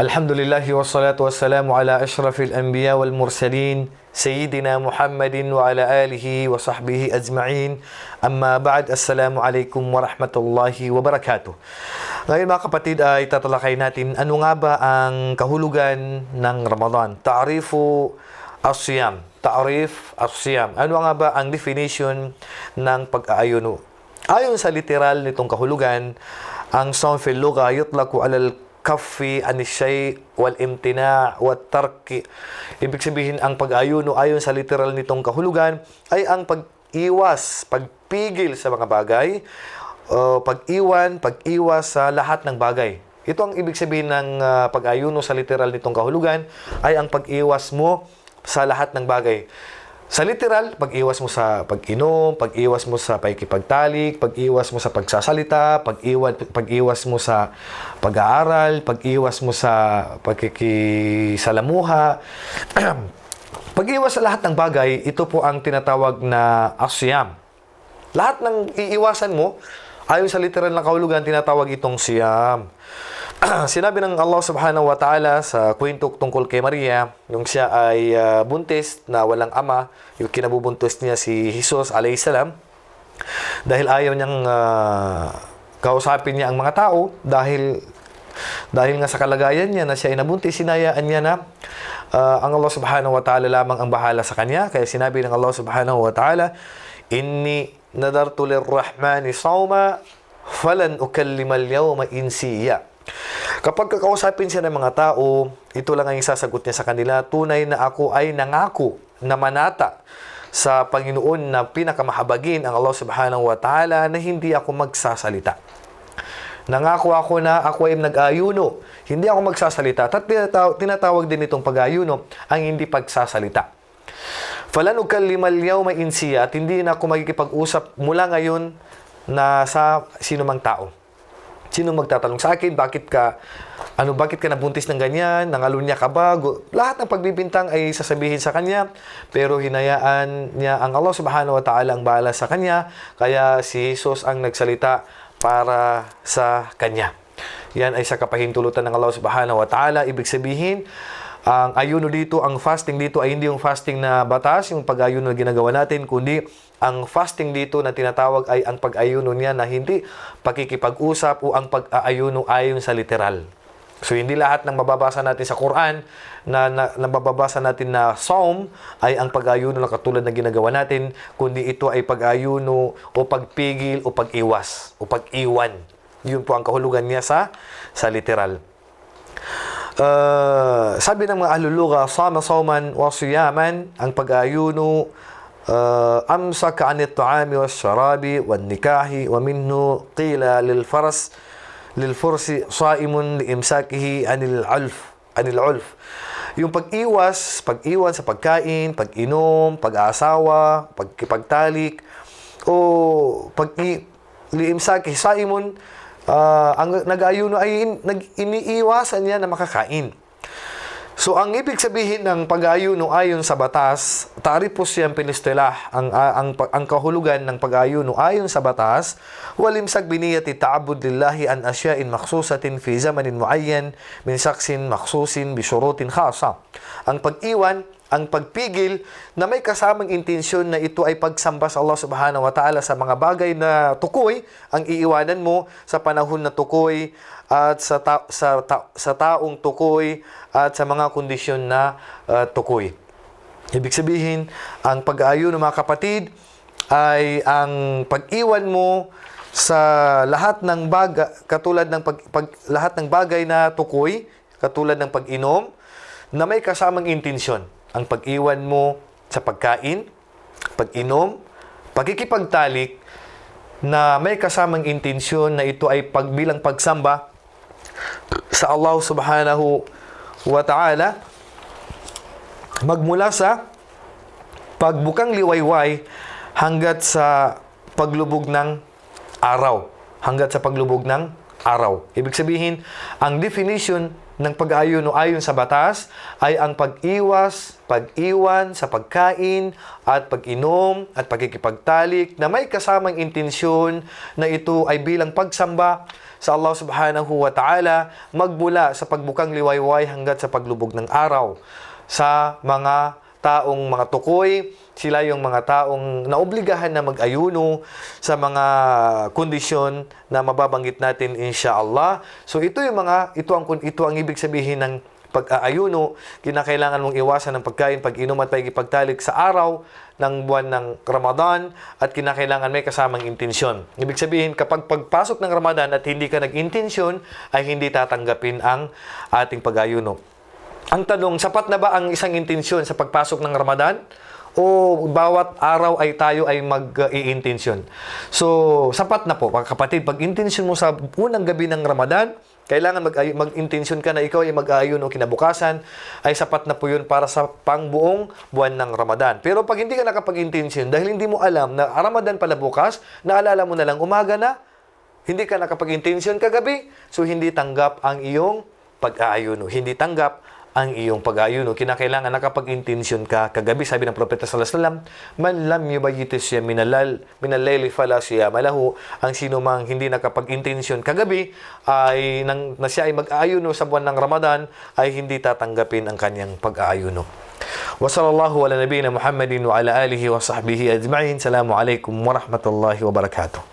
الحمد لله والصلاة والسلام على أشرف الأنبياء والمرسلين سيدنا محمد وعلى آله وصحبه أجمعين أما بعد السلام عليكم ورحمة الله وبركاته Ngayon mga kapatid ay tatalakay natin ano nga ba ang kahulugan ng Ramadan. Ta'rifu as-siyam. Ta'rif as-siyam. Ano nga ba ang definition ng pag-aayuno? Ayon sa literal nitong kahulugan, ang sawm fil lugha yutlaqu alal kaffi an shay wal imtina wa tarki. Ibig sabihin ang pag-ayuno ayon sa literal nitong kahulugan ay ang pag-iwas, pagpigil sa mga bagay, o pag-iwan, pag-iwas sa lahat ng bagay. Ito ang ibig sabihin ng ah, pag-ayuno sa literal nitong kahulugan ay ang pag-iwas mo sa lahat ng bagay. Sa literal, pag-iwas mo sa pag-inom, pag-iwas mo sa pakikipagtalik, pag-iwas mo sa pagsasalita, pag-iwan, pag-iwas mo sa pag-aaral, pag-iwas mo sa pagkikisalamuha. pag-iwas sa lahat ng bagay, ito po ang tinatawag na asyam. Lahat ng iiwasan mo, ayon sa literal na kahulugan, tinatawag itong siyam. Sinabi ng Allah subhanahu wa ta'ala sa kwento tungkol kay Maria, yung siya ay ah, buntis na walang ama, yung kinabubuntis niya si Jesus alayhi salam, dahil ayaw niyang ah, kausapin niya ang mga tao, dahil dahil nga sa kalagayan niya na siya ay nabuntis, sinayaan niya na ah, ang Allah subhanahu wa ta'ala lamang ang bahala sa kanya. Kaya sinabi ng Allah subhanahu wa ta'ala, Inni nadartu lirrahmani sawma falan ukallima al-yawma insiya. Kapag kakausapin siya ng mga tao, ito lang ang isasagot niya sa kanila, tunay na ako ay nangako na manata sa Panginoon na pinakamahabagin ang Allah subhanahu wa ta'ala na hindi ako magsasalita. Nangako ako na ako ay nag-ayuno. Hindi ako magsasalita. At tinatawag, tinatawag din itong pag-ayuno ang hindi pagsasalita. Falan ukallima al-yawma insiya at hindi na ako magkikipag-usap mula ngayon na sa sino mang tao. Sino magtatanong sa akin, bakit ka, ano, bakit ka nabuntis ng ganyan, nangalunya ka ba? Lahat ng pagbibintang ay sasabihin sa kanya, pero hinayaan niya ang Allah subhanahu wa ta'ala ang bahala sa kanya, kaya si Jesus ang nagsalita para sa kanya. Yan ay sa kapahintulutan ng Allah subhanahu wa ta'ala. Ibig sabihin, ang ayuno dito, ang fasting dito ay hindi yung fasting na batas, yung pag-ayuno na ginagawa natin, kundi ang fasting dito na tinatawag ay ang pag-ayuno niya na hindi pakikipag-usap o ang pag-aayuno ayon sa literal. So hindi lahat ng mababasa natin sa Quran na, na, na mababasa natin na psalm ay ang pag-ayuno na katulad na ginagawa natin, kundi ito ay pag-ayuno o pagpigil o pag-iwas o pag-iwan. Yun po ang kahulugan niya sa sa literal. Uh, sabi ng mga ahluluga, sama sauman wa siyaman, ang pag-ayuno, uh, amsaka anit tuami wa sharabi wa nikahi wa minhu qila lil faras lil fursi saimun li imsakihi anil ulf anil ulf. Yung pag-iwas, pag-iwan sa pagkain, pag-inom, pag-aasawa, pagkipagtalik, o pag liimsaki saimun ah, ang nag-ayuno ay nag iniiwasan niya na makakain. So ang ibig sabihin ng pag-ayuno ayon sa batas, taripos siyang pinistilah ang ang ang, ang kahulugan ng pag-ayuno ayon sa batas, walimsag biniyati ta'abbud lillahi an asya'in makhsusatin fi zamanin muayyan min saksin makhsusin bi shurutin khasa. Ang pag-iwan ang pagpigil na may kasamang intensyon na ito ay pagsamba sa Allah subhanahu wa ta'ala sa mga bagay na tukoy ang iiwanan mo sa panahon na tukoy at sa, ta- sa, ta- sa taong tukoy at sa mga kondisyon na uh, tukoy. Ibig sabihin, ang pag-aayon ng mga kapatid ay ang pag-iwan mo sa lahat ng bagay, katulad ng pag, pag- lahat ng bagay na tukoy, katulad ng pag-inom, na may kasamang intensyon. Ang pag-iwan mo sa pagkain, pag-inom, pagkikipagtalik, na may kasamang intensyon na ito ay pagbilang pagsamba sa Allah subhanahu wa ta'ala magmula sa pagbukang liwayway hanggat sa paglubog ng araw, hanggat sa paglubog ng araw. Ibig sabihin, ang definition ng pag-aayuno ayon sa batas ay ang pag-iwas, pag-iwan sa pagkain at pag-inom at pagkikipagtalik na may kasamang intensyon na ito ay bilang pagsamba sa Allah subhanahu wa ta'ala magbula sa pagbukang liwayway hanggat sa paglubog ng araw sa mga taong mga tukoy, sila yung mga taong naobligahan na mag-ayuno sa mga kondisyon na mababanggit natin insyaallah. So ito yung mga ito ang ito ang ibig sabihin ng pag-aayuno, kinakailangan mong iwasan ng pagkain, pag-inom at pagkipagtalik sa araw ng buwan ng Ramadan at kinakailangan may kasamang intensyon. Ibig sabihin, kapag pagpasok ng Ramadan at hindi ka nag-intensyon, ay hindi tatanggapin ang ating pag-ayuno. Ang tanong, sapat na ba ang isang intensyon sa pagpasok ng Ramadan? O bawat araw ay tayo ay mag-i-intensyon? So, sapat na po, mga kapatid. Pag intensyon mo sa unang gabi ng Ramadan, kailangan mag- mag-intensyon ka na ikaw ay mag-aayon o kinabukasan, ay sapat na po yun para sa pangbuong buwan ng Ramadan. Pero pag hindi ka nakapag-intensyon, dahil hindi mo alam na Ramadan pala bukas, naalala mo na lang umaga na, hindi ka nakapag-intensyon kagabi, so hindi tanggap ang iyong pag-aayuno. Hindi tanggap ang iyong pag-aayuno. Kinakailangan nakapag-intensyon ka kagabi. Sabi ng Propeta sallallahu alaihi wasallam, man lam yubayyitis siya minalal, minalayli fala siya malahu. Ang sino mang hindi nakapag-intensyon kagabi ay nang, na siya ay mag-aayuno sa buwan ng Ramadan ay hindi tatanggapin ang kanyang pag-aayuno. Wa sallallahu ala nabiyina Muhammadin wa ala alihi wa sahbihi ajma'in. Salamu alaikum wa rahmatullahi wa barakatuh.